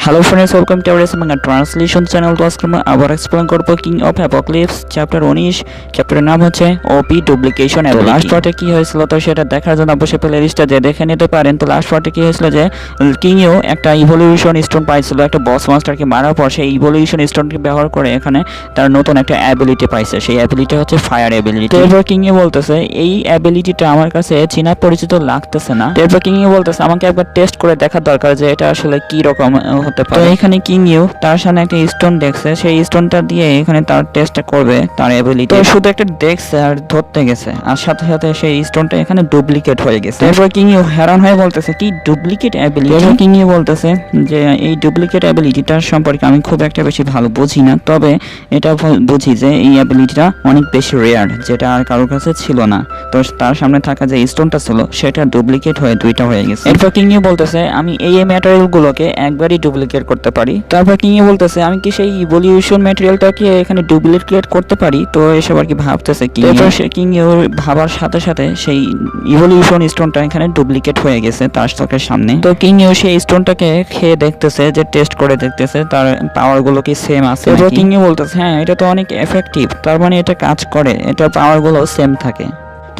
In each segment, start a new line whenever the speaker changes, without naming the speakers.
Hello friends welcome to our SMA translation channel তো আজকে আমরা আবার এক্সপ্লেন করব কিং অফ অ্যাপোক্লিপস চ্যাপ্টার উনিশ চ্যাপ্টারের নাম হচ্ছে ওপি ডুপ্লিকেশন তো লাস্ট পার্টে কি হয়েছিল তো সেটা দেখার জন্য অবশ্যই প্লে লিস্টে যে দেখে নিতে পারেন তো লাস্ট পার্টে কি হয়েছিল যে কিংও একটা ইভলিউশন স্টোন পাইছিল একটা বস মাস্টারকে মারার পর সেই ইভলিউশন স্টোনকে ব্যবহার করে এখানে তার নতুন একটা অ্যাবিলিটি পাইছে সেই অ্যাবিলিটি হচ্ছে ফায়ার অ্যাবিলিটি এরপর কিংয়ে বলতেছে এই অ্যাবিলিটিটা আমার কাছে চেনা পরিচিত লাগতেছে না এরপর কিংয়ে বলতেছে আমাকে একবার টেস্ট করে দেখার দরকার যে এটা আসলে কি রকম হতে পারে। তো এখানে কিং ইউ তার সামনে একটা স্টোন দেখছে। সেই স্টোনটা দিয়ে এখানে তার টেস্টটা করবে তার অ্যাবিলিটি তো শুধু একটা দেখছে আর ধরতে গেছে। আর সাথে সাথে সেই স্টোনটা এখানে ডুপ্লিকেট হয়ে গেছে। এরপর কিং ইউ হ্যারান হয়ে বলতেছে কি ডুপ্লিকেট অ্যাবিলিটি এরপর কিং ইউ বলতেছে যে এই ডুপ্লিকেট অ্যাবিলিটিটার সম্পর্কে আমি খুব একটা বেশি ভালো বুঝি না। তবে এটা বুঝি যে এই অ্যাবিলিটিটা অনেক বেশি রেয়ার যেটা আর কারোর কাছে ছিল না। তো তার সামনে থাকা যে স্টোনটা ছিল সেটা ডুপ্লিকেট হয়ে দুইটা হয়ে গেছে। এরপর কিং ইউ বলতেছে আমি এই ম্যাটেরিয়াল গুলোকে একবারই ডুপ্লিকেট করতে পারি। তারপর কিং ইউ বলতেছে আমি কি সেই ইভলিউশন ম্যাটেরিয়ালটাকে এখানে ডুপ্লিকেট করতে পারি? তো এসব আর কি ভাবতেছে কিং এরপর সে কিং ভাবার সাথে সাথে সেই ইভলিউশন স্টোনটা এখানে ডুপ্লিকেট হয়ে গেছে তার চোখের সামনে। তো কিং সেই স্টোনটাকে খেয়ে দেখতেছে যে টেস্ট করে দেখতেছে তার পাওয়ারগুলো কি সেম আছে এরপর কিং বলতেছে হ্যাঁ এটা তো অনেক এফেক্টিভ তার মানে এটা কাজ করে এটার পাওয়ারগুলো সেম থাকে।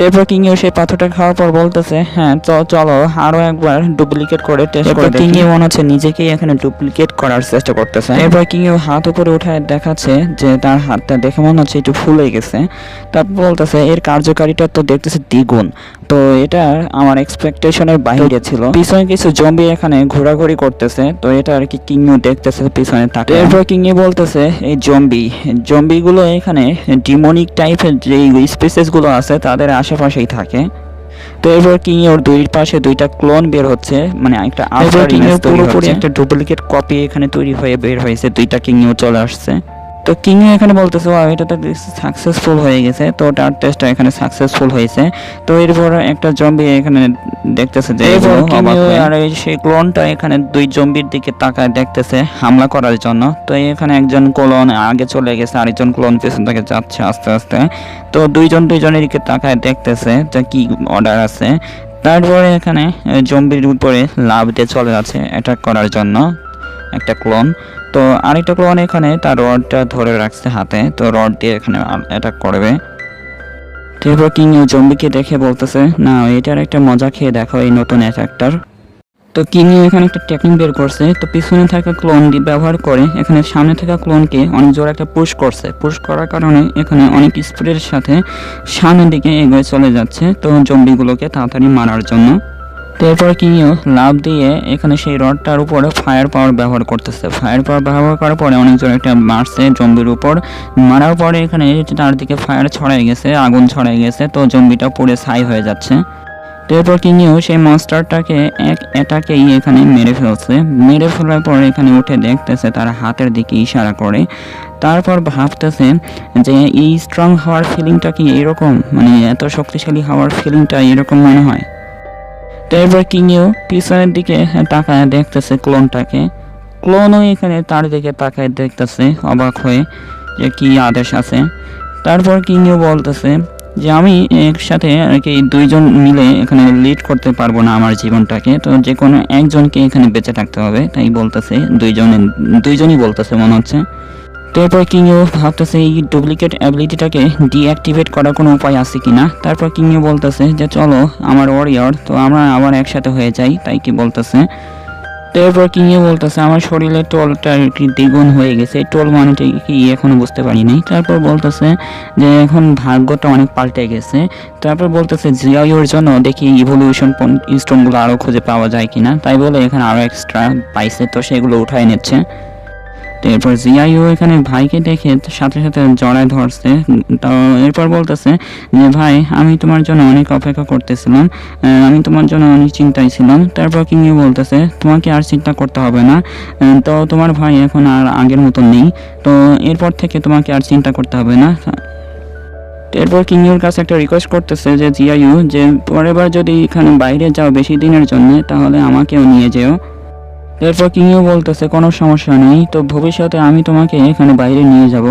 এরপর কিং ইউ সেই পাথরটা খাওয়ার পর বলতেছে হ্যাঁ চ- চলো আরও একবার ডুপ্লিকেট করে টেস্ট করে কিং ইউ মনে হচ্ছে নিজেকেই এখানে ডুপ্লিকেট করার চেষ্টা করতেছে। এরপর কিং ইউ হাত উপরে উঠায় দেখাচ্ছে যে তার হাতটা দেখে মনে হচ্ছে একটু ফুলে গেছে। তারপর বলতেছে এর কার্যকারিতা তো দেখতেছে দ্বিগুণ। তো এটা আমার এক্সপেকটেশনের বাইরে ছিল। পিছনে কিছু জম্বি এখানে ঘোরাঘুরি করতেছে তো এটা আর কি কিংইউ দেখতেছে পিছনে তাকে এরপর কিংইউ বলতেছে এই জম্বি জম্বি গুলো এখানে ডিমোনিক টাইপের যে স্পেসেসগুলো আছে তাদের আশেপাশেই থাকে। তো এরপর কিং এর দুই পাশে দুইটা ক্লোন বের হচ্ছে মানে একটা আলফা কিং পুরোপুরি একটা ডুপ্লিকেট কপি এখানে তৈরি হয়ে বের হয়েছে দুইটা কিং চলে আসছে। তো কিং এখানে বলতেছে "Wow, এটা তো সাকসেসফুল হয়ে গেছে। তো তার টেস্টটা এখানে সাকসেসফুল হয়েছে। তো এরপর একটা জম্বি এখানে দেখতেছে যে। আর এই সেই ক্লোনটা এখানে দুই জম্বির দিকে তাকায় দেখতেছে হামলা করার জন্য। তো এখানে একজন ক্লোন আগে চলে গেছে আরেকজন ক্লোন পেছন থেকে যাচ্ছে আস্তে আস্তে। তো দুইজন দুইজনের দিকে তাকায় দেখতেছে যে কি অর্ডার আছে। তারপরে এখানে জম্বির উপরে লাভ দিয়ে চলে যাচ্ছে অ্যাটাক করার জন্য একটা ক্লোন তো আরেকটা ক্লোন এখানে তার রডটা ধরে রাখছে হাতে, তো রড দিয়ে এখানে অ্যাটাক করবে। তো এরপর কিং জম্বিকে দেখে বলতেছে, না, এটার একটা মজা খেয়ে দেখো এই নতুন অ্যাটাকটার তো কিং এখানে একটা টেকনিক বের করছে, তো পিছনে থাকা ক্লোন ব্যবহার করে এখানে সামনে থাকা ক্লোনকে অনেক জোরে একটা পুশ করছে। পুশ করার কারণে এখানে অনেক স্পিডের সাথে সামনের দিকে এগিয়ে চলে যাচ্ছে, তো জম্বিগুলোকে তাড়াতাড়ি মারার জন্য। তো এরপর কিংও লাভ দিয়ে এখানে সেই রডটার উপরে ফায়ার পাওয়ার ব্যবহার করতেছে। ফায়ার পাওয়ার ব্যবহার করার পরে অনেক জোরে একটা মারছে জম্বির উপর। মারার পরে এখানে চারদিকে ফায়ার ছড়াই গেছে, আগুন ছড়াই গেছে, তো জম্বিটা পুড়ে ছাই হয়ে যাচ্ছে। তো এরপর কিংও সেই মনস্টারটাকে এক এটাকেই এখানে মেরে ফেলছে। মেরে ফেলার পর এখানে উঠে দেখতেছে তার হাতের দিকে ইশারা করে। তারপর ভাবতেছে যে এই স্ট্রং হওয়ার ফিলিংটা কি এরকম? মানে এত শক্তিশালী হওয়ার ফিলিংটা এরকম মনে হয়? এরপর কিংও পিছনের দিকে তাকায়, দেখতেছে ক্লোনটাকে ক্লোনও এখানে তার দিকে তাকায়, দেখতেছে, অবাক হয়ে যে কি আদেশ আছে। তারপর কিংও বলতেছে যে, আমি একসাথে আর কি দুইজন মিলে এখানে লিড করতে পারব না আমার জীবনটাকে। তো যে কোনো একজনকে এখানে বেঁচে থাকতে হবে। তাই বলতেছে, দুইজনে, দুইজনই বলতেছে মনে হচ্ছে। তো এরপর কিংও ভাবতেছে এই ডুপ্লিকেট অ্যাবিলিটিটাকে ডিঅ্যাক্টিভেট করার কোনো উপায় আছে কিনা? তারপর কিংও বলতেছে যে, চলো, আমার ওয়ারিয়র তো আমরা আবার একসাথে হয়ে যাই। তাই কি বলতেছে? তো এরপর কিংও বলতেছে, আমার শরীরে টোলটা আর কি দ্বিগুণ হয়ে গেছে। টোল মানেটা কি এখনও বুঝতে পারিনি তারপর বলতেছে যে, এখন ভাগ্যটা অনেক পাল্টে গেছে। তারপর বলতেছে জিআইওর জন্য দেখি ইভলিউশন স্টোনগুলো আরও খুঁজে পাওয়া যায় কিনা? তাই বলে এখানে আরও এক্সট্রা পাইছে তো সেগুলো উঠাই নিচ্ছে। এরপর জিআইও এখানে ভাইকে দেখে সাথে সাথে জড়ায় ধরছে। তো এরপর বলতেছে যে, ভাই, আমি তোমার জন্য অনেক অপেক্ষা করতেছিলাম। আমি তোমার জন্য অনেক চিন্তায় ছিলাম। তারপর কিংয়ে বলতেছে, তোমাকে আর চিন্তা করতে হবে না। তো তোমার ভাই এখন আর আগের মতো নেই। তো এরপর থেকে তোমাকে আর চিন্তা করতে হবে না। এরপর কিংয়ের কাছে একটা রিকোয়েস্ট করতেছে যে জিআইউ যে পরের বার যদি এখানে বাইরে যাও বেশি দিনের জন্য, তাহলে আমাকেও নিয়ে যেও। এরপর কিংও বলতেছে, কোনো সমস্যা নেই, তো ভবিষ্যতে আমি তোমাকে এখানে বাইরে নিয়ে যাব।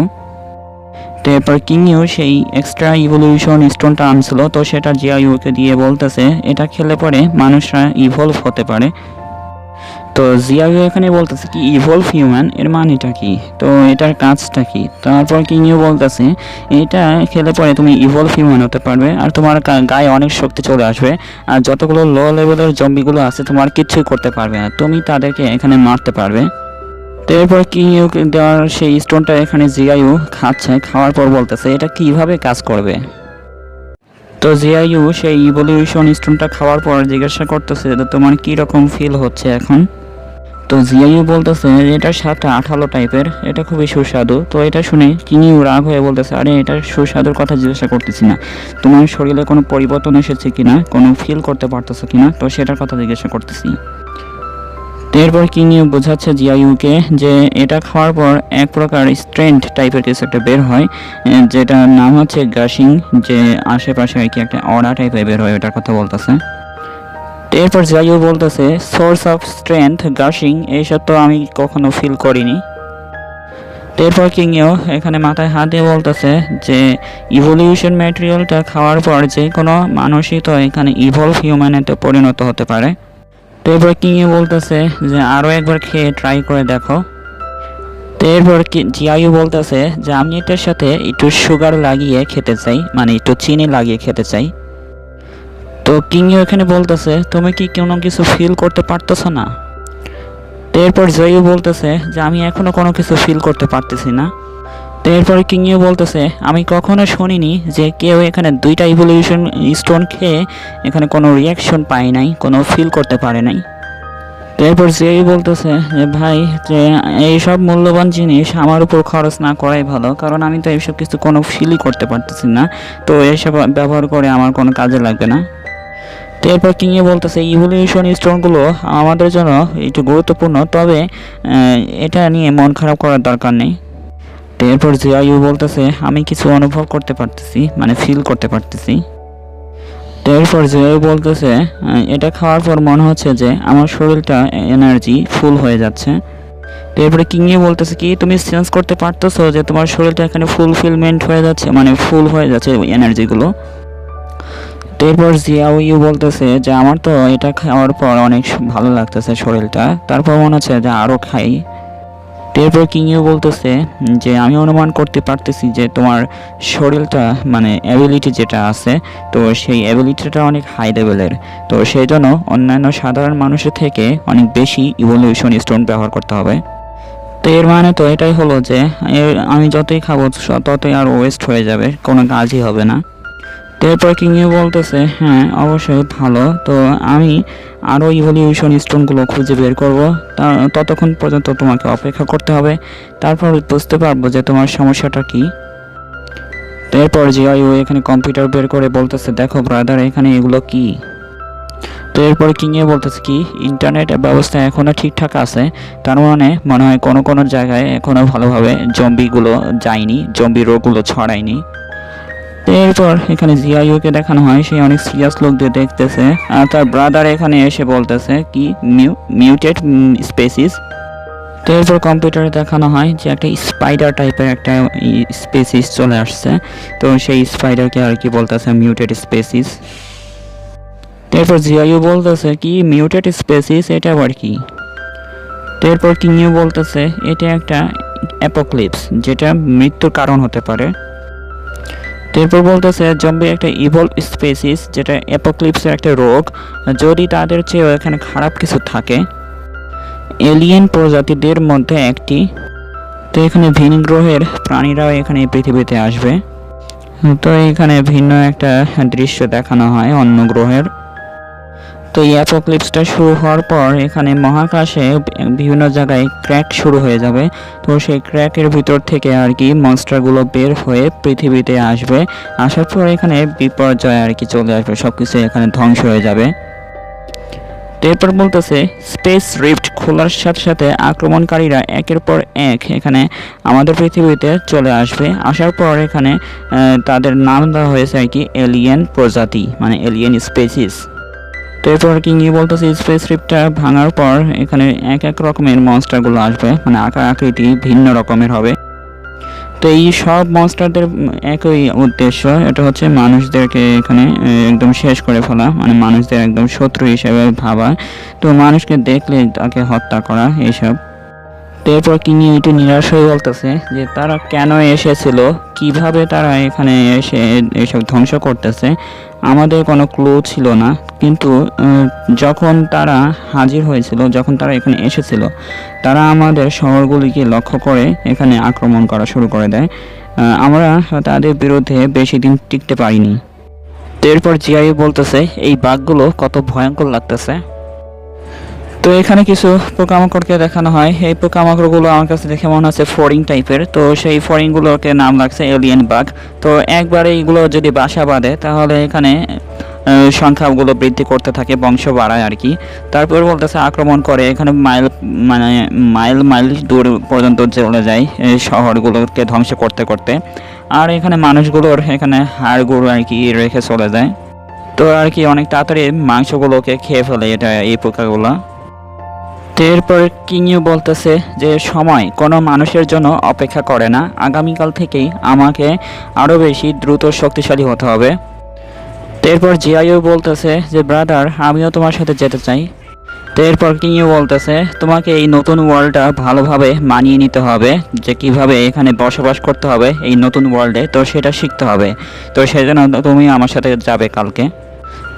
তো এরপর কিংও সেই এক্সট্রা ইভলিউশন স্টোনটা আনছিল, তো সেটা জিআইউকে দিয়ে বলতেছে, এটা খেলে পরে মানুষরা ইভলভ হতে পারে। তো জিয়াও এখানে বলতেছে কি ইভলভ হিউম্যান এর মানেটা কি? তো এটার কাজটা কি? তারপর কিংও বলতেছে, এটা খেলে পরে তুমি ইভলভ হিউম্যান হতে পারবে, আর তোমার গায়ে অনেক শক্তি চলে আসবে, আর যতগুলো লো লেভেলের জম্বিগুলো আছে, তোমার কিচ্ছুই করতে পারবে না, তুমি তাদেরকে এখানে মারতে পারবে। তো এরপর কিংও দেওয়ার সেই স্টোনটা এখানে জিয়াইও খাচ্ছে, খাওয়ার পর বলতেছে, এটা কীভাবে কাজ করবে? তো জিয়াইউ সেই ইভলিউশন স্টোনটা খাওয়ার পর জিজ্ঞাসা করতেছে তোমার কি রকম ফিল হচ্ছে এখন? তো জিয়াইউ বলতেছে এটার স্বাদটা আঠালো টাইপের এটা খুবই সুস্বাদু। তো এটা শুনে কিনিউ রাগ হয়ে বলতেছে আরে এটা সুস্বাদুর কথা জিজ্ঞাসা করতেছি না। তোমার শরীরে কোনো পরিবর্তন এসেছে কিনা? কোনো ফিল করতে পারতেছো কিনা? তো সেটার কথা জিজ্ঞাসা করতেছি। এরপর কিনিউ বোঝাচ্ছে জিয়াইউকে যে এটা খাওয়ার পর এক প্রকার স্ট্রেন্থ টাইপের কিছু একটা বের হয় এ, যেটার নাম হচ্ছে গাশিং যে আশেপাশে আর কি একটা অড়া টাইপের বের হয় ওটার কথা বলতেছে। এরপর জাইও বলতেছে সোর্স অফ স্ট্রেংথ গাশিং এইসব তো আমি কখনো ফিল করিনি। এরপর কিংও এখানে মাথায় হাত দিয়ে বলতেছে যে ইভলিউশন ম্যাটেরিয়ালটা খাওয়ার পর যে কোনো মানুষই তো এখানে ইভলভ হিউম্যানেতে পরিণত হতে পারে। তো এরপর কিংও বলতেছে যে আরও একবার খেয়ে ট্রাই করে দেখো। তো এরপর জিয়াইও বলতেছে যে, আমি এটার সাথে একটু সুগার লাগিয়ে খেতে চাই মানে একটু চিনি লাগিয়ে খেতে চাই। তো কিংও এখানে বলতেছে, তুমি কি কোনো কিছু ফিল করতে পারতেছো না? তো এরপর জয়ও বলতেছে যে, আমি এখনও কোনো কিছু ফিল করতে পারতেছি না। তো এরপরে কিংও বলতেছে, আমি কখনো শুনিনি যে কেউ এখানে দুইটা ইভলিউশন স্টোন খেয়ে এখানে কোনো রিয়াকশন পায় নাই, কোনো ফিল করতে পারে নাই। তো এরপর যেই বলতেছে যে, ভাই, যে এইসব মূল্যবান জিনিস আমার উপর খরচ না করাই ভালো, কারণ আমি তো এইসব কিছু কোনো ফিলই করতে পারতেছি না। তো এইসব ব্যবহার করে আমার কোনো কাজে লাগবে না। তো এরপর কিংয়ে বলতেছে ইভলিউশন স্টোনগুলো আমাদের জন্য একটু গুরুত্বপূর্ণ, তবে এটা নিয়ে মন খারাপ করার দরকার নেই। তো এরপর জিয়াইউ বলতেছে, আমি কিছু অনুভব করতে পারতেছি মানে ফিল করতে পারতেছি। তো এরপর জিয়াইউ বলতেছে এটা খাওয়ার পর মনে হচ্ছে যে আমার শরীরটা এনার্জি ফুল হয়ে যাচ্ছে। তো এরপরে কিংয়ে বলতেছে, কি তুমি সেন্স করতে পারতেছো যে তোমার শরীরটা এখানে ফুলফিলমেন্ট হয়ে যাচ্ছে মানে ফুল হয়ে যাচ্ছে এনার্জিগুলো তো এরপর জিয়াও ইউ বলতেছে যে, আমার তো এটা খাওয়ার পর অনেক ভালো লাগতেছে শরীরটা। তারপর মনে হচ্ছে যে আরও খাই। এরপর কিংইউ বলতেছে যে, আমি অনুমান করতে পারতেছি যে, তোমার শরীরটা মানে অ্যাবিলিটি যেটা আছে, তো সেই অ্যাবিলিটিটা অনেক হাই লেভেলের তো সেই জন্য অন্যান্য সাধারণ মানুষের থেকে অনেক বেশি ইভলিউশন স্টোন ব্যবহার করতে হবে। তো এর মানে তো এটাই হলো যে আমি যতই খাব, ততই আর ওয়েস্ট হয়ে যাবে, কোনো কাজই হবে না। তো এরপর কিংইউ বলতেছে হ্যাঁ অবশ্যই ভালো। তো আমি আরও ইভলিউশন স্টোনগুলো খুঁজে বের করব। ততক্ষণ পর্যন্ত তোমাকে অপেক্ষা করতে হবে। তারপর বুঝতে পারব যে তোমার সমস্যাটা কি। তো এরপর জিআইও এখানে কম্পিউটার বের করে বলতেছে, দেখো ব্রাদার এখানে এগুলো কি? তো এরপরে কিংয়ে বলতেছে কি ইন্টারনেট ব্যবস্থা এখনও ঠিকঠাক আছে। তার মানে মনে হয় কোনো কোনো জায়গায় এখনও ভালোভাবে জম্বিগুলো যায়নি জম্বি রোগগুলো ছড়ায়নি। এরপর এখানে জিআইউকে দেখানো হয়, সে অনেক সিরিয়াস লোক দিয়ে দেখতেছে। আর তার ব্রাদার এখানে এসে বলতেছে, কি? মিউ মিউটেড স্পেসিস তো এরপর কম্পিউটারে দেখানো হয় যে একটা স্পাইডার টাইপের একটা স্পেসিস চলে আসছে। তো সেই স্পাইডারকে আর কি বলতেছে মিউটেড স্পেসিস এরপর জিআইউ বলতেছে, কি? মিউটেড স্পেসিস এটা আবার কি? তো এরপর কিংইউ বলতেছে, এটা একটা অ্যাপোক্লিপস যেটা মৃত্যুর কারণ হতে পারে। এরপর বলতেছে জম্বি একটা ইভল স্পেসিস যেটা অ্যাপোক্লিপসের একটা রোগ। যদি তাদের চেয়েও এখানে খারাপ কিছু থাকে এলিয়েন প্রজাতিদের মধ্যে একটি। তো এখানে ভিন গ্রহের প্রাণীরাও এখানে পৃথিবীতে আসবে। তো এখানে ভিন্ন একটা দৃশ্য দেখানো হয় অন্য গ্রহের। তো এই অ্যাপোক্লিপসটা শুরু হওয়ার পর এখানে মহাকাশে বিভিন্ন জায়গায় ক্র্যাক শুরু হয়ে যাবে। তো সেই ক্র্যাকের ভিতর থেকে আর কি মনস্টারগুলো বের হয়ে পৃথিবীতে আসবে। আসার পর এখানে বিপর্যয় আর কি চলে আসবে সব কিছু এখানে ধ্বংস হয়ে যাবে। তো এরপর বলতেছে স্পেস রিফট খোলার সাথে সাথে আক্রমণকারীরা একের পর এক এখানে আমাদের পৃথিবীতে চলে আসবে। আসার পর এখানে তাদের নাম দেওয়া হয়েছে আর কি এলিয়েন প্রজাতি মানে এলিয়েন স্পেসিস তো এরপর কিংই বলতেছে? স্পেস শিপটা ভাঙার পর এখানে এক এক রকমের মনস্টারগুলো আসবে। মানে আকার আকৃতি ভিন্ন রকমের হবে। তো এই সব মনস্টারদের একই উদ্দেশ্য। এটা হচ্ছে মানুষদেরকে এখানে একদম শেষ করে ফেলা। মানে মানুষদের একদম শত্রু হিসেবে ভাবা। তো মানুষকে দেখলে তাকে হত্যা করা এইসব এরপর কিনি একটু নিরাশ হয়ে বলতেছে যে তারা কেন এসেছিল? কীভাবে তারা এখানে এসে এসব ধ্বংস করতেছে? আমাদের কোনো ক্লু ছিল না। কিন্তু যখন তারা হাজির হয়েছিল, যখন তারা এখানে এসেছিল, তারা আমাদের শহরগুলিকে লক্ষ্য করে এখানে আক্রমণ করা শুরু করে দেয়। আমরা তাদের বিরুদ্ধে বেশি দিন টিকতে পারিনি। এরপর জিআই বলতেছে, এই বাঘগুলো কত ভয়ঙ্কর লাগতেছে। তো এখানে কিছু পোকামাকড়কে দেখানো হয়। এই পোকামাকড়গুলো আমার কাছে দেখে মনে হচ্ছে ফরিং টাইপের। তো সেই ফরিংগুলোকে নাম লাগছে এলিয়েন বাঘ। তো একবার এইগুলো যদি বাসা বাঁধে, তাহলে এখানে সংখ্যাগুলো বৃদ্ধি করতে থাকে, বংশ বাড়ায় আর কি। তারপর বলতেছে আক্রমণ করে, এখানে মাইল মানে মাইল মাইল দূর পর্যন্ত চলে যায় এই শহরগুলোকে ধ্বংস করতে করতে। আর এখানে মানুষগুলোর এখানে হাড়গুলো আর কি রেখে চলে যায়। তো আর কি অনেক তাড়াতাড়ি মাংসগুলোকে খেয়ে ফেলে এটা, এই পোকাগুলো। এরপর কিংইউ বলতেছে যে, সময় কোনো মানুষের জন্য অপেক্ষা করে না। আগামীকাল থেকেই আমাকে আরও বেশি দ্রুত শক্তিশালী হতে হবে। এরপর জিআইও বলতেছে যে, ব্রাদার, আমিও তোমার সাথে যেতে চাই। তো এরপর কিংইউ বলতেছে, তোমাকে এই নতুন ওয়ার্ল্ডটা ভালোভাবে মানিয়ে নিতে হবে, যে কীভাবে এখানে বসবাস করতে হবে এই নতুন ওয়ার্ল্ডে। তো সেটা শিখতে হবে। তো সেজন্য তুমি আমার সাথে যাবে কালকে।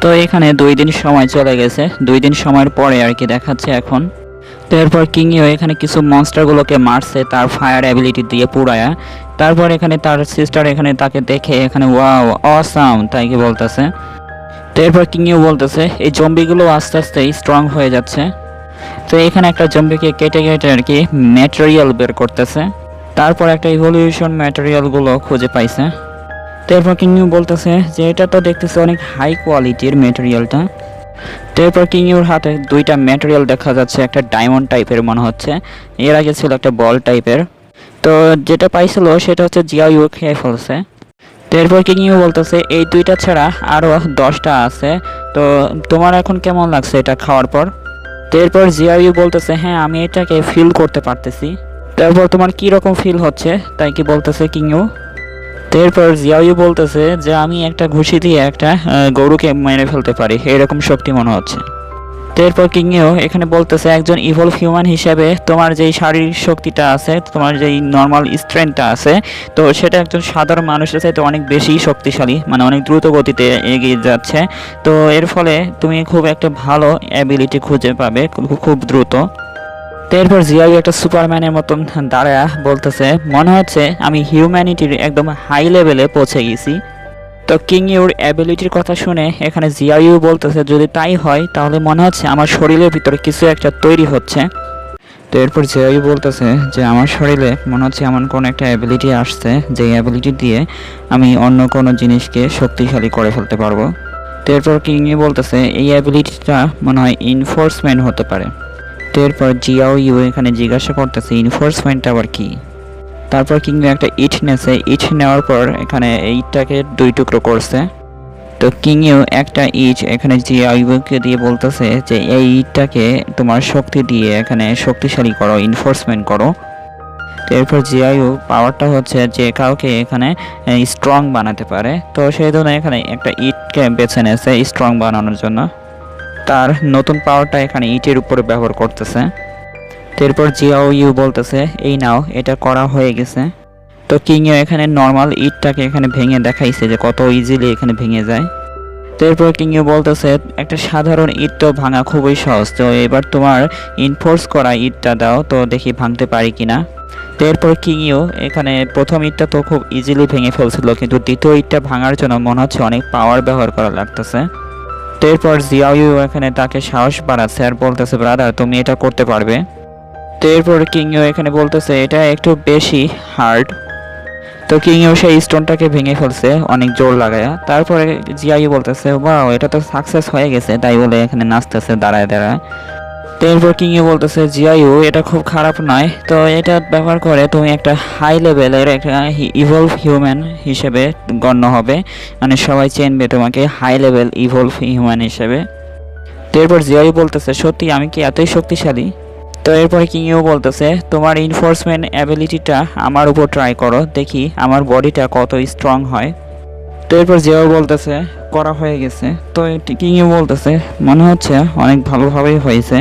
তো এখানে দুই দিন সময় চলে গেছে। দুই দিন সময়ের পরে আর কি দেখাচ্ছে এখন। তো এরপর কিংইও এখানে কিছু মনস্টারগুলোকে মারছে, তার ফায়ার অ্যাবিলিটি দিয়ে পুরায়া। তারপর এখানে তার সিস্টার এখানে তাকে দেখে এখানে ওয়াও অসাম তাই কি বলতেছে। তো এরপর কিংইও বলতেছে, এই জম্বিগুলো আস্তে আস্তে স্ট্রং হয়ে যাচ্ছে। তো এখানে একটা জম্বিকে কেটে কেটে আর কি ম্যাটেরিয়াল বের করতেছে। তারপর একটা ইভলিউশন ম্যাটেরিয়ালগুলো খুঁজে পাইছে। তো এরপর কিংইউ বলতেছে যে, এটা তো দেখতেছে অনেক হাই কোয়ালিটির ম্যাটেরিয়ালটা এরপর কিংইউর হাতে দুইটা ম্যাটেরিয়াল দেখা যাচ্ছে, একটা ডায়মন্ড টাইপের মনে হচ্ছে। এর আগে ছিল একটা বল টাইপের তো যেটা পাইছিল সেটা হচ্ছে জিয়াইউ খেয়ে ফেলছে। তো এরপর কিংইউ বলতেছে, এই দুইটা ছাড়া আরও দশটা আছে। তো তোমার এখন কেমন লাগছে এটা খাওয়ার পর? তো এরপর জিয়াইউ বলতেছে হ্যাঁ আমি এটাকে ফিল করতে পারতেছি। তারপর তোমার কি রকম ফিল হচ্ছে? তাই কি বলতেছে কিংইউ এরপর জিয়াইউ বলতেছে যে, আমি একটা ঘুষি দিয়ে একটা গরুকে মেরে ফেলতে পারি। এরকম শক্তি মনে হচ্ছে। এরপর কিংও এখানে বলতেছে, একজন ইভলভ হিউম্যান হিসেবে তোমার যেই শারীরিক শক্তিটা আছে, তোমার যেই নর্মাল স্ট্রেংথটা আছে, তো সেটা একজন সাধারণ মানুষের চাইতে অনেক বেশি শক্তিশালী মানে অনেক দ্রুত গতিতে এগিয়ে যাচ্ছে। তো এর ফলে তুমি খুব একটা ভালো অ্যাবিলিটি খুঁজে পাবে খুব দ্রুত। তো এরপর জিয়াই একটা সুপারম্যানের মতন দাঁড়া বলতেছে, মনে হচ্ছে আমি হিউম্যানিটির একদম হাই লেভেলে পৌঁছে গেছি। তো কিং ইউর অ্যাবিলিটির কথা শুনে এখানে জিয়াইউ বলতেছে, যদি তাই হয়, তাহলে মনে হচ্ছে আমার শরীরের ভিতরে কিছু একটা তৈরি হচ্ছে। তো এরপর জিয়াইউ বলতেছে যে, আমার শরীরে মনে হচ্ছে এমন কোনো একটা অ্যাবিলিটি আসছে, যে অ্যাবিলিটি দিয়ে আমি অন্য কোনো জিনিসকে শক্তিশালী করে ফেলতে পারব। তো এরপর কিং ইউ বলতেছে, এই অ্যাবিলিটিটা মনে হয় ইনফোর্সমেন্ট হতে পারে। তো এরপর জিয়াও ইউ এখানে জিজ্ঞাসা করতেছে ইনফোর্সমেন্ট আবার কি? তারপর কিংবা একটা ইট নেছে। ইট নেওয়ার পর এখানে ইটটাকে দুই টুকরো করছে। তো কিংয়েও একটা ইট, এখানে জিয়াইউকে দিয়ে বলতেছে যে, এই ইটটাকে তোমার শক্তি দিয়ে এখানে শক্তিশালী করো ইনফোর্সমেন্ট করো। তো এরপর জিআইউ পাওয়ারটা হচ্ছে যে কাউকে এখানে স্ট্রং বানাতে পারে। তো সেই জন্য এখানে একটা ইটকে বেছে নিয়েছে স্ট্রং বানানোর জন্য। তার নতুন পাওয়ারটা এখানে ইটের উপরে ব্যবহার করতেছে। এরপর জিয়াও ইউ বলতেছে, এই নাও, এটা করা হয়ে গেছে। তো কিংও এখানে নর্মাল ইটটাকে এখানে ভেঙে দেখাইছে যে কত ইজিলি এখানে ভেঙে যায়। তো এরপর কিংও বলতেছে, একটা সাধারণ ইট তো ভাঙা খুবই সহজ, তো এবার তোমার ইনফোর্স করা ইটটা দাও, তো দেখি ভাঙতে পারি কিনা। তো এরপর কিংইও এখানে প্রথম ইটটা তো খুব ইজিলি ভেঙে ফেলছিল, কিন্তু দ্বিতীয় ইটটা ভাঙার জন্য মনে হচ্ছে অনেক পাওয়ার ব্যবহার করা লাগতেছে। তো এরপর জিয়াইউ এখানে তাকে সাহস বাড়াচ্ছে আর বলতেছে, ব্রাদার, তুমি এটা করতে পারবে? তো এরপর কিংও এখানে বলতেছে, এটা একটু বেশি হার্ড তো কিংও সেই স্টোনটাকে ভেঙে ফেলছে, অনেক জোর লাগায়া। তারপরে জিয়াই বলতেছে বাহ এটা তো সাকসেস হয়ে গেছে। তাই বলে এখানে নাচতেছে, দাঁড়ায় দাঁড়ায়। তো এরপর কিংও বলতেছে, জিয়াইউ, এটা খুব খারাপ নয়। তো এটা ব্যবহার করে তুমি একটা হাই লেভেলের একটা ইভলভ হিউম্যান হিসেবে গণ্য হবে। মানে সবাই চেনবে তোমাকে হাই লেভেল ইভলভ হিউম্যান হিসেবে। তো এরপর জিয়াই বলতেছে, সত্যি, আমি কি এতই শক্তিশালী? তো এরপরে কিংও বলতেছে, তোমার ইনফোর্সমেন্ট অ্যাবিলিটিটা আমার উপর ট্রাই করো, দেখি আমার বডিটা কত স্ট্রং হয়। তো এরপর জিয়াও বলতেছে, করা হয়ে গেছে। তো কিংও বলতেছে, মনে হচ্ছে অনেক ভালোভাবেই হয়েছে।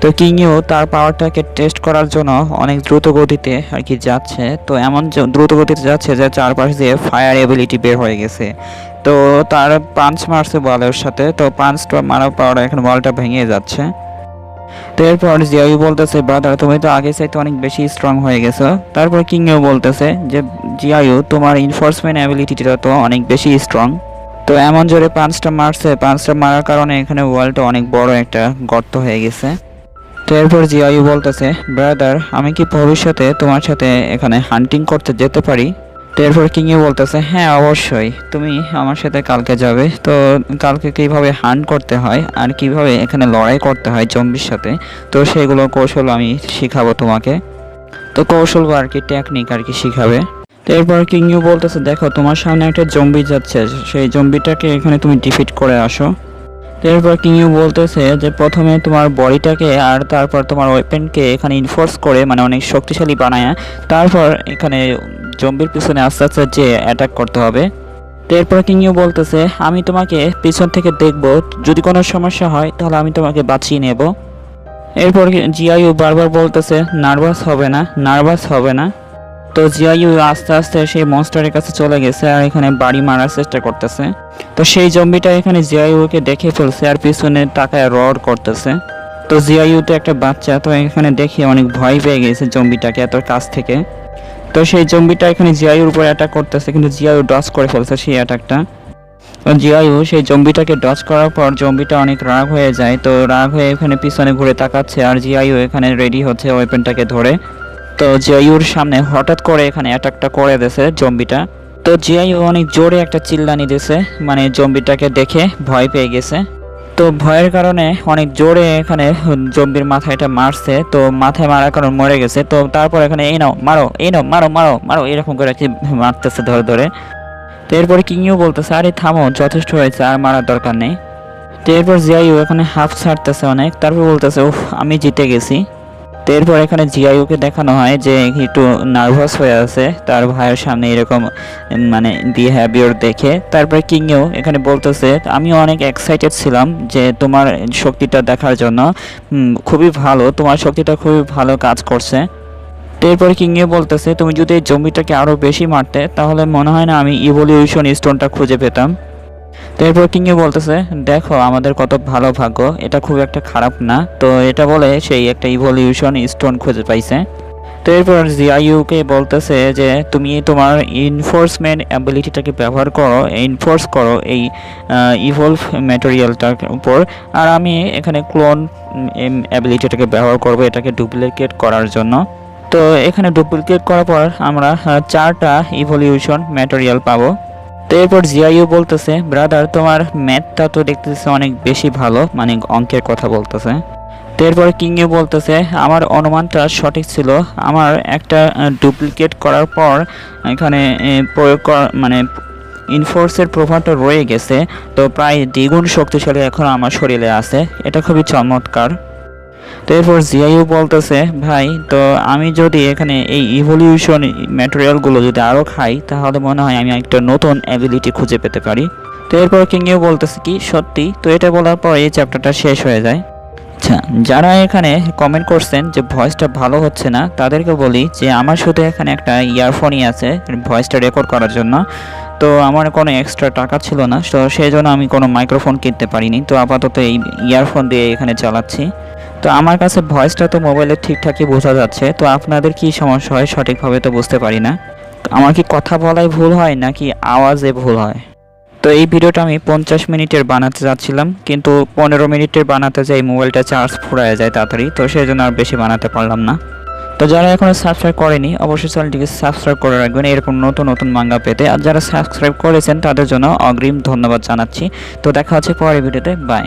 তো কিংও তার পাওয়ারটাকে টেস্ট করার জন্য অনেক দ্রুত গতিতে আর কি যাচ্ছে। তো এমন দ্রুত গতিতে যাচ্ছে যে চারপাশ দিয়ে ফায়ার এবিলিটি বের হয়ে গেছে। তো তার পাঞ্চ মারছে বলের সাথে। তো পাঞ্চটা মারার পাওয়ার এখন বলটা ভেঙে যাচ্ছে। তো এরপর জিয়াইউ বলতেছে ব্রাদার তুমি তো আগে চাইতে অনেক বেশি স্ট্রং হয়ে গেছো। তারপর কিংও বলতেছে যে জিয়াইউ তোমার ইনফোর্সমেন্ট অ্যাবিলিটিটা তো অনেক বেশি স্ট্রং তো এমন জোরে পাঁচটা মারছে। পাঁচটা মারার কারণে এখানে ওয়ালটা অনেক বড় একটা গর্ত হয়ে গেছে। তো এরপর জিয়াইউ বলতেছে ব্রাদার আমি কি ভবিষ্যতে তোমার সাথে এখানে হান্টিং করতে যেতে পারি? তো এরপর কিংয়ে বলতেছে হ্যাঁ অবশ্যই। তুমি আমার সাথে কালকে যাবে। তো কালকে কীভাবে হান্ট করতে হয় আর কীভাবে এখানে লড়াই করতে হয় জম্বির সাথে? তো সেগুলো কৌশল আমি শিখাবো তোমাকে। তো কৌশল বা আর কি টেকনিক আর কি শিখাবে। তো এরপর কিংইউ বলতেছে, দেখো, তোমার সামনে একটা জম্বি যাচ্ছে। সেই জম্বিটাকে এখানে তুমি ডিফিট করে আসো। এরপর কিংইউ বলতেছে যে প্রথমে তোমার বডিটাকে আর তারপর তোমার ওয়েপেনকে এখানে ইনফোর্স করে মানে অনেক শক্তিশালী বানায়, তারপর এখানে জম্বির পিছনে আস্তে আস্তে যে অ্যাটাক করতে হবে। এরপর কিংইউ বলতেছে, আমি তোমাকে পিছন থেকে দেখব, যদি কোনো সমস্যা হয়, তাহলে আমি তোমাকে বাঁচিয়ে নেব। এরপর জিআইউ বারবার বলতেছে, নার্ভাস হবে না, নার্ভাস হবে না। তো জিআইউ আস্তে আস্তে সেই মনস্টারের কাছে চলে গেছে আর এখানে বাড়ি মারার চেষ্টা করতেছে। তো সেই জম্বিটা এখানে জিআইউকে দেখে ফেলছে আর পিছনে তাকায় রড করতেছে। তো জিআইউ তো একটা বাচ্চা, তো এখানে দেখে অনেক ভয় পেয়ে গেছে জম্বিটাকে এত কাছ থেকে। তো সেই জম্বিটা এখানে জিআইউর উপর অ্যাটাক করতেছে, কিন্তু জিআইউ ডস করে ফেলছে সেই অ্যাটাকটা তো জিআইউ সেই জম্বিটাকে ডচ করার পর জম্বিটা অনেক রাগ হয়ে যায়, তো রাগ হয়ে এখানে পিছনে ঘুরে তাকাচ্ছে আর জিআইউ এখানে রেডি হচ্ছে ওয়েপেনটাকে ধরে। তো জিআইউর সামনে হঠাৎ করে এখানে অ্যাটাকটা করে দিয়েছে জম্বিটা। তো জিআইউ অনেক জোরে একটা চিল্লানি দিয়েছে মানে জম্বিটাকে দেখে ভয় পেয়ে গেছে। তো ভয়ের কারণে অনেক জোরে এখানে জম্বির মাথায় এটা মারছে, তো মাথায় মারার কারণে মরে গেছে। তো তারপর এখানে, এই নাও, মারো, এই নাও, মারো মারো মারো, এরকম করে কি মারতেছে ধরে ধরে। তো এরপরে কিংইও বলতেছে, আরে থামো, যথেষ্ট হয়েছে, আর মারার দরকার নেই। তো এরপর জিআইউ এখানে হাফ ছাড়তেছে অনেক, তারপর বলতেছে, উফ, আমি জিতে গেছি। এরপর এখানে জিআইউকে দেখানো হয় যে একটু নার্ভাস হয়ে আছে। তার ভাইয়ের সামনে এরকম মানে বিহেভিয়ার দেখে। তারপরে কিংও এখানে বলতেছে আমি অনেক এক্সাইটেড ছিলাম যে তোমার শক্তিটা দেখার জন্য। খুবই ভালো, তোমার শক্তিটা খুবই ভালো কাজ করছে। এরপরে কিংয়ে বলতেছে, তুমি যদি এই জম্বিটাকে আরও বেশি মারতে, তাহলে মনে হয় না আমি ইভলিউশন স্টোনটা খুঁজে পেতাম। তো এরপর কিংয়ে বলতেছে, দেখো, আমাদের কত ভালো ভাগ্য, এটা খুব একটা খারাপ না। তো এটা বলে সেই একটা ইভলিউশন স্টোন খুঁজে পাইছে। তো এরপর জিআইউকে বলতেছে যে, তুমি তোমার ইনফোর্সমেন্ট অ্যাবিলিটিটাকে ব্যবহার করো ইনফোর্স করো এই ইভলভ ম্যাটেরিয়ালটার উপর। আর আমি এখানে ক্লোন অ্যাবিলিটিটাকে ব্যবহার করব এটাকে ডুপ্লিকেট করার জন্য। তো এখানে ডুপ্লিকেট করার পর আমরা চারটা ইভলিউশন ম্যাটেরিয়াল পাবো। তো এরপর জিআইউ বলতেছে ব্রাদার তোমার ম্যাথটা তো দেখতেছে অনেক বেশি ভালো। মানে অঙ্কের কথা বলতেছে। তো এরপরে কিংয়ে বলতেছে, আমার অনুমানটা সঠিক ছিল। আমার একটা ডুপ্লিকেট করার পর এখানে প্রয়োগ মানে ইনফোর্সের প্রভাবটা রয়ে গেছে। তো প্রায় দ্বিগুণ শক্তিশালী এখন আমার শরীরে আছে। এটা খুবই চমৎকার। তো এরপর জিআইউ বলতেছে, ভাই, তো আমি যদি এখানে এই ইভলিউশন ম্যাটেরিয়ালগুলো যদি আরও খাই, তাহলে মনে হয় আমি একটা নতুন অ্যাবিলিটি খুঁজে পেতে পারি। তো এরপর কিংইউ বলতেছে কি, সত্যি? তো এটা বলার পর এই চ্যাপ্টারটা শেষ হয়ে যায়। আচ্ছা যারা এখানে কমেন্ট করছেন যে ভয়েসটা ভালো হচ্ছে না, তাদেরকে বলি যে আমার শুধু এখানে একটা ইয়ারফোনই আছে ভয়েসটা রেকর্ড করার জন্য। তো আমার কোনো এক্সট্রা টাকা ছিল না, তো সেই জন্য আমি কোনো মাইক্রোফোন কিনতে পারিনি। তো আপাতত এই ইয়ারফোন দিয়ে এখানে চালাচ্ছি। তো আমার কাছে ভয়েসটা তো মোবাইলে ঠিকঠাকই বোঝা যাচ্ছে, তো আপনাদের কি সমস্যা হয় সঠিকভাবে তো বুঝতে পারি না। আমার কি কথা বলাই ভুল হয় নাকি আওয়াজে ভুল হয়? তো এই ভিডিওটা আমি পঞ্চাশ মিনিটের বানাতে যাচ্ছিলাম, কিন্তু পনেরো মিনিটের বানাতে যাই মোবাইলটা চার্জ ফুরায় যায় তাড়াতাড়ি, তো সেই জন্য আর বেশি বানাতে পারলাম না। তো যারা এখনও সাবস্ক্রাইব করেনি, অবশ্যই চ্যানেলটিকে সাবস্ক্রাইব করে রাখবেন, এরকম নতুন নতুন মাঙ্গা পেতে। আর যারা সাবস্ক্রাইব করেছেন, তাদের জন্য অগ্রিম ধন্যবাদ জানাচ্ছি। তো দেখা হচ্ছে পরের ভিডিওতে বাই